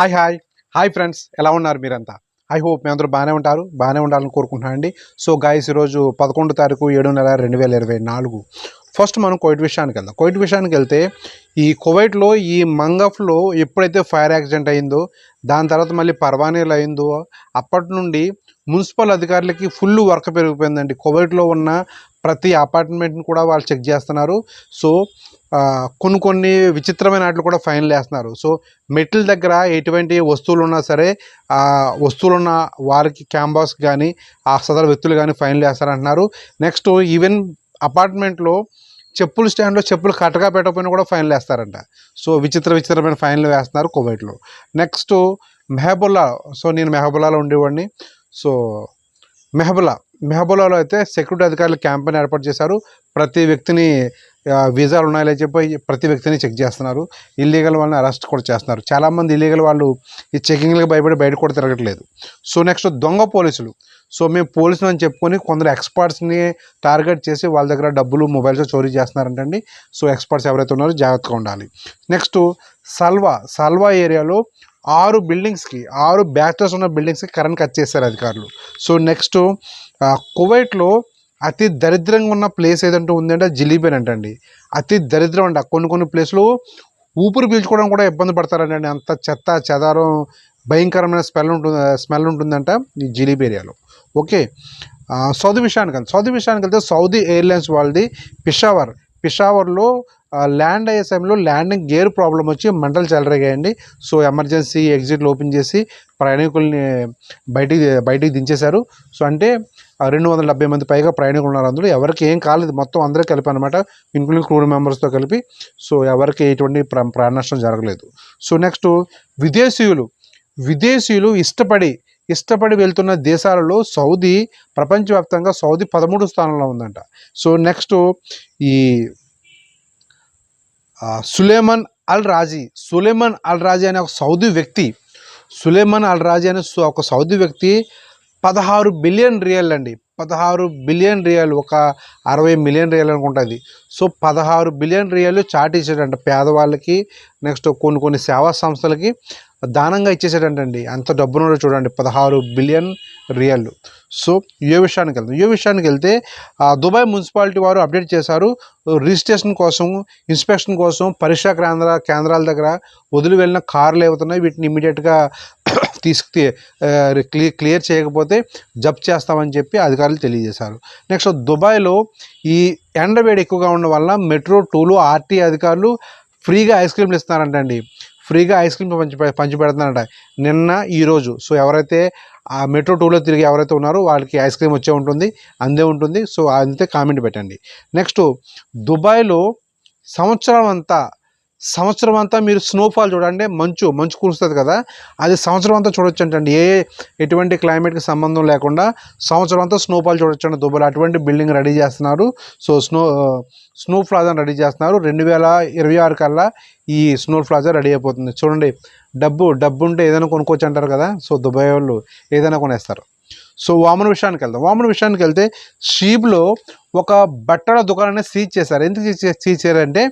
Hi hi. Hi friends ఎలా ఉన్నారు మీరంతా? ఐ హోప్ మీ అందరూ బాగానే ఉంటారు బాగానే ఉండాలని కోరుకుంటున్నాను అండి. సో గాయస్ ఈరోజు పదకొండు తారీఖు ఏడు నెల రెండు వేల ఇరవై నాలుగు. ఫస్ట్ మనం కోవిడ్ విషయానికి వెళ్దాం. కోవిడ్ విషయానికి వెళ్తే ఈ కువైట్లో ఈ మంగఫ్లో ఎప్పుడైతే ఫైర్ యాక్సిడెంట్ అయిందో దాని తర్వాత మళ్ళీ పర్వానీలు అయిందో అప్పటి నుండి మున్సిపల్ అధికారులకి ఫుల్ వర్క్ పెరిగిపోయిందండి. కువైట్లో ఉన్న ప్రతి అపార్ట్మెంట్ని కూడా వాళ్ళు చెక్ చేస్తున్నారు. సో కొన్ని కొన్ని విచిత్రమైన వాటిలో కూడా ఫైన్లు వేస్తున్నారు సో మెట్ల దగ్గర ఎటువంటి వస్తువులు ఉన్నా సరే ఆ వస్తువులు ఉన్న వారికి క్యాంబాస్ కానీ ఆ సదర వ్యక్తులు కానీ ఫైన్లు వేస్తారంటున్నారు నెక్స్ట్ ఈవెన్ అపార్ట్మెంట్లో చెప్పుల స్టాండ్లో చెప్పులు కట్టగా పెట్టకపోయినా కూడా ఫైన్లు వేస్తారంట సో విచిత్ర విచిత్రమైన ఫైన్లు వేస్తున్నారు కువైట్లో నెక్స్ట్ మెహబుల్లా సో నేను మెహబుల్లాలో ఉండేవాడిని. సో మెహబుల్లా మెహబుల్లాలో అయితే సెక్యూరిటీ అధికారులు క్యాంపెయిన్ ఏర్పాటు చేశారు. ప్రతి వ్యక్తిని వీసాలు ఉన్నాయో చెప్పి ప్రతి వ్యక్తిని చెక్ చేస్తున్నారు. ఇల్లీగల్ వాళ్ళని అరెస్ట్ కూడా చేస్తున్నారు. చాలామంది ఇల్లీగల్ వాళ్ళు ఈ చెకింగ్లకు భయపడి బయట కూడా తిరగట్లేదు. సో నెక్స్ట్ దొంగ పోలీసులు. సో మేము పోలీసులు అని చెప్పుకొని కొందరు ఎక్స్పర్ట్స్ని టార్గెట్ చేసి వాళ్ళ దగ్గర డబ్బులు మొబైల్స్ చోరీ చేస్తున్నారంటండి. సో ఎక్స్పర్ట్స్ ఎవరైతే ఉన్నారో జాగ్రత్తగా ఉండాలి. నెక్స్ట్ సల్వా. సల్వా ఏరియాలో ఆరు బిల్డింగ్స్కి ఆరు బ్యాచెస్ ఉన్న బిల్డింగ్స్కి కరెంట్ కట్ చేశారు అధికారులు. సో నెక్స్ట్ కువైట్లో అతి దరిద్రంగా ఉన్న ప్లేస్ ఏదంటే ఉందంటే జిలీబెన్ అంటండి. అతి దరిద్రం అంట కొన్ని కొన్ని ప్లేస్లు ఊపిరి పీల్చుకోవడం కూడా ఇబ్బంది పడతారండి. అంత చెత్త చెదారం భయంకరమైన స్మెల్ ఉంటుంది స్మెల్ ఉంటుందంట ఈ జిలీబ్ ఏరియాలో. ఓకే. సౌదీ విషయానికి సౌదీ విషయానికి వెళ్తే సౌదీ ఎయిర్లైన్స్ వాళ్ళది పిషావర్ పిషావర్లో ల్యాండ్ అయ్యే సమయంలో ల్యాండింగ్ గేర్ ప్రాబ్లం వచ్చి మంటలు చెలరేగాయండి. సో ఎమర్జెన్సీ ఎగ్జిట్లు ఓపెన్ చేసి ప్రయాణికుల్ని బయటికి బయటికి దించేశారు. సో అంటే రెండు వందల డెబ్బై మంది పైగా ప్రయాణికులు ఉన్నారు అందులో. ఎవరికి ఏం కాలేదు. మొత్తం అందరూ కలిపి అనమాట ఇంక్లూడింగ్ క్రూ మెంబర్స్తో కలిపి. సో ఎవరికి ఎటువంటి ప్రాణ నష్టం జరగలేదు. సో నెక్స్ట్ విదేశీయులు. విదేశీయులు ఇష్టపడి ఇష్టపడి వెళ్తున్న దేశాలలో సౌదీ ప్రపంచవ్యాప్తంగా సౌదీ పదమూడు స్థానంలో ఉందంట. సో నెక్స్ట్ ఈ సులేమన్ అల్ రాజీ సులేమన్ అల్ రాజీ అనే ఒక సౌదీ వ్యక్తి సులేమన్ అల్ రాజీ అనే ఒక సౌదీ వ్యక్తి పదహారు బిలియన్ రియల్ అండి. పదహారు బిలియన్ రియల్ ఒక అరవై మిలియన్ రియల్ అనుకుంటుంది సో పదహారు బిలియన్ రియల్ చాట్ పేదవాళ్ళకి నెక్స్ట్ కొన్ని కొన్ని సేవా సంస్థలకి. దానంగా ఇచ్చేసాడంటండి. అంత డబ్బును చూడండి పదహారు బిలియన్ రియల్. సో ఏ విషయానికి వెళ్తాం ఏ విషయానికి వెళ్తే ఆ, దుబాయ్ మున్సిపాలిటీ వారు అప్డేట్ చేశారు. రిజిస్ట్రేషన్ కోసం ఇన్స్పెక్షన్ కోసం పరీక్షా కేంద్ర కేంద్రాల దగ్గర వదిలి వెళ్ళిన కార్లు ఏవుతున్నాయి వీటిని ఇమీడియట్గా తీసుకు క్లియర్ క్లియర్ చేయకపోతే జప్తు చేస్తామని చెప్పి అధికారులు తెలియజేశారు. నెక్స్ట్ దుబాయ్లో ఈ ఎండ వేడి ఎక్కువగా ఉండడం వల్ల మెట్రో టూలు ఆర్టీ అధికారులు ఫ్రీగా ఐస్ క్రీమ్లు ఇస్తున్నారంటండి. ఫ్రీగా ఐస్ క్రీమ్ పంచి పంచిపెడుతున్నారంట నిన్న ఈరోజు సో ఎవరైతే ఆ మెట్రో టూలో తిరిగి ఎవరైతే ఉన్నారో వాళ్ళకి ఐస్ క్రీమ్ వచ్చే ఉంటుంది అందే ఉంటుంది. సో అంతే కామెంట్ పెట్టండి. నెక్స్ట్ దుబాయ్లో సంవత్సరం అంతా సంవత్సరం అంతా మీరు స్నోఫాల్ చూడండి మంచు మంచు కురుస్తుంది కదా అది సంవత్సరం అంతా చూడొచ్చు అంటండి ఏ ఎటువంటి క్లైమేట్కి సంబంధం లేకుండా సంవత్సరం అంతా స్నోఫాల్ చూడొచ్చు అండి దుబాయ్లో అటువంటి బిల్డింగ్ రెడీ చేస్తున్నారు. So snow snow plaza ready చేస్తున్నారు. రెండు వేల ఇరవై ఆరు కల్లా ఈ స్నో ప్లాజా రెడీ అయిపోతుంది. చూడండి డబ్బు డబ్బు ఉంటే ఏదైనా కొనుక్కోవచ్చు అంటారు కదా సో దుబాయ్ వాళ్ళు ఏదైనా కొనేస్తారు. సో వామన విషయానికి వెళ్దాం. వామన విషయానికి వెళ్తే షీప్లో ఒక బట్టల దుకాణాన్ని సీజ్ చేశారు. ఎందుకు సీజ్ చేశారంటే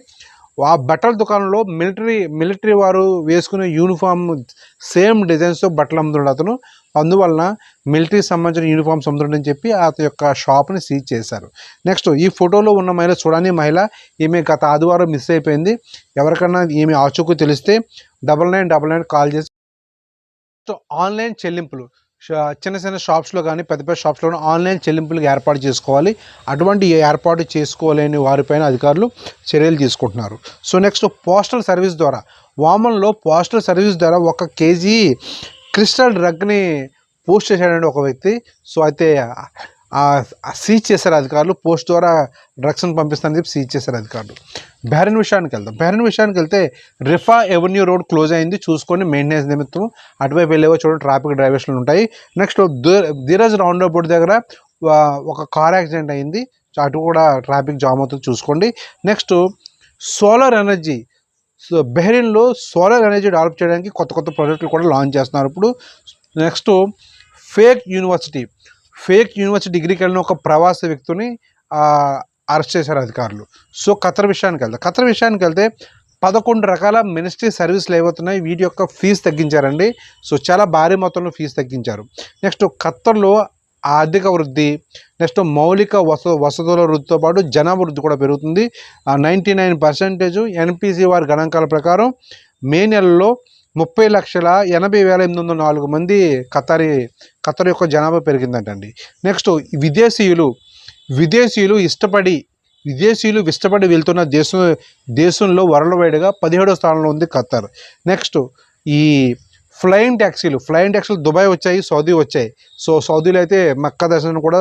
ఆ బట్టల దుకాణంలో మిలిటరీ మిలిటరీ వారు వేసుకునే యూనిఫామ్ సేమ్ డిజైన్స్తో బట్టలు అమ్ముతున్నాడు అతను. అందువలన మిలిటరీ సంబంధించిన యూనిఫామ్స్ అమ్ముతుండని చెప్పి అతని యొక్క షాప్ని సీజ్ చేశారు. నెక్స్ట్ ఈ ఫోటోలో ఉన్న మహిళ చూడని మహిళ ఈమె గత ఆదివారం మిస్ అయిపోయింది. ఎవరికన్నా ఈమె ఆచూకు తెలిస్తే double nine double nine call చేసి ఆన్లైన్ చెల్లింపులు చిన్న చిన్న షాప్స్లో కానీ పెద్ద పెద్ద షాప్స్లో ఆన్లైన్ చెల్లింపులకు ఏర్పాటు చేసుకోవాలి. అటువంటి ఏర్పాటు చేసుకోలేని వారిపైన అధికారులు చర్యలు తీసుకుంటున్నారు. సో నెక్స్ట్ పోస్టల్ సర్వీస్ ద్వారా వామన్లో పోస్టల్ సర్వీస్ ద్వారా ఒక కేజీ క్రిస్టల్ డ్రగ్ని పోస్ట్ చేశాడండి ఒక వ్యక్తి. సో అయితే సీజ్ చేశారు అధికారులు పోస్ట్ ద్వారా డ్రగ్స్ని పంపిస్తానని చెప్పి సీజ్ చేశారు అధికారులు. బెహరన్ విషయానికి వెళ్దాం. బెహరన్ విషయానికి వెళ్తే రిఫా ఎవెన్యూ రోడ్ క్లోజ్ అయింది. చూసుకొని మెయింటెనెన్స్ నిమిత్తం అటువైపు వెళ్ళేవో చూడండి ట్రాఫిక్ డ్రైవర్స్లు ఉంటాయి. నెక్స్ట్ ధీరజ్ రౌండ్ అబౌట్ దగ్గర ఒక కార్ యాక్సిడెంట్ అయింది. అటు కూడా ట్రాఫిక్ జామ్ అవుతుంది చూసుకోండి. నెక్స్ట్ సోలార్ ఎనర్జీ సో బెహ్రీన్లో సోలార్ ఎనర్జీ డెవలప్ చేయడానికి కొత్త కొత్త ప్రాజెక్టులు కూడా లాంచ్ చేస్తున్నారు ఇప్పుడు. Next fake university fake university డిగ్రీకి వెళ్ళిన ఒక ప్రవాస వ్యక్తిని అరెస్ట్ చేశారు అధికారులు. సో ఖతర్ విషయానికి వెళ్తే ఖతర్ విషయానికి వెళ్తే పదకొండు రకాల మినిస్ట్రీ సర్వీసులు ఏవవుతున్నాయి వీటి యొక్క ఫీజు తగ్గించారండి. సో చాలా భారీ మొత్తంలో ఫీజు తగ్గించారు. నెక్స్ట్ ఖత్తర్లో ఆర్థిక వృద్ధి నెక్స్ట్ మౌలిక వస వసతుల వృద్ధితో పాటు జనాభివృద్ధి కూడా పెరుగుతుంది. నైంటీ నైన్ పర్సెంటేజ్ ఎన్పిసి వారి గణాంకాల ప్రకారం మే నెలలో ముప్పై లక్షల ఎనభై వేల ఎనిమిది వందల నాలుగు మంది ఖతారీ ఖతర్ యొక్క జనాభా పెరిగిందంటండి. నెక్స్ట్ విదేశీయులు. విదేశీయులు ఇష్టపడి విదేశీయులు ఇష్టపడి వెళ్తున్న దేశం దేశంలో వరల్డ్ వైడ్గా పదిహేడో స్థానంలో ఉంది ఖతర్. నెక్స్ట్ ఈ ఫ్లయింగ్ ట్యాక్సీలు ఫ్లయింగ్ ట్యాక్సీలు దుబాయ్ వచ్చాయి సౌదీ వచ్చాయి. సో సౌదీలో అయితే మక్కా దర్శనం కూడా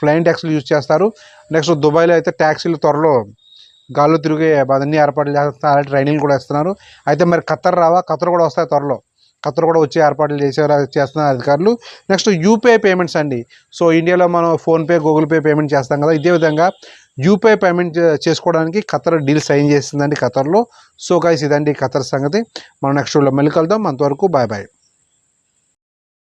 ఫ్లయింగ్ ట్యాక్సీలు యూజ్ చేస్తారు. నెక్స్ట్ దుబాయ్లో అయితే ట్యాక్సీలు త్వరలో గాల్లో తిరిగే అవన్నీ ఏర్పాట్లు చేస్తున్నారు. ట్రైనింగ్ కూడా ఇస్తున్నారు. అయితే మరి ఖత్తర్ రావా? ఖత్తర్ కూడా వస్తాయి త్వరలో. ఖత్తర్ కూడా వచ్చే ఏర్పాట్లు చేసేలా చేస్తున్నారు అధికారులు. నెక్స్ట్ యూపీఐ పేమెంట్స్ అండి. సో ఇండియాలో మనం ఫోన్పే గూగుల్ పే పేమెంట్ చేస్తాం కదా. ఇదే విధంగా యూపీఐ పేమెంట్ చేసుకోవడానికి ఖతర్ డీల్ సైన్ చేసిందండి ఖతర్లో. సో గైస్ ఇదండి ఖతర్ సంగతి. మనం నెక్స్ట్ మళ్ళీ కలుద్దాం. అంతవరకు బాయ్ బాయ్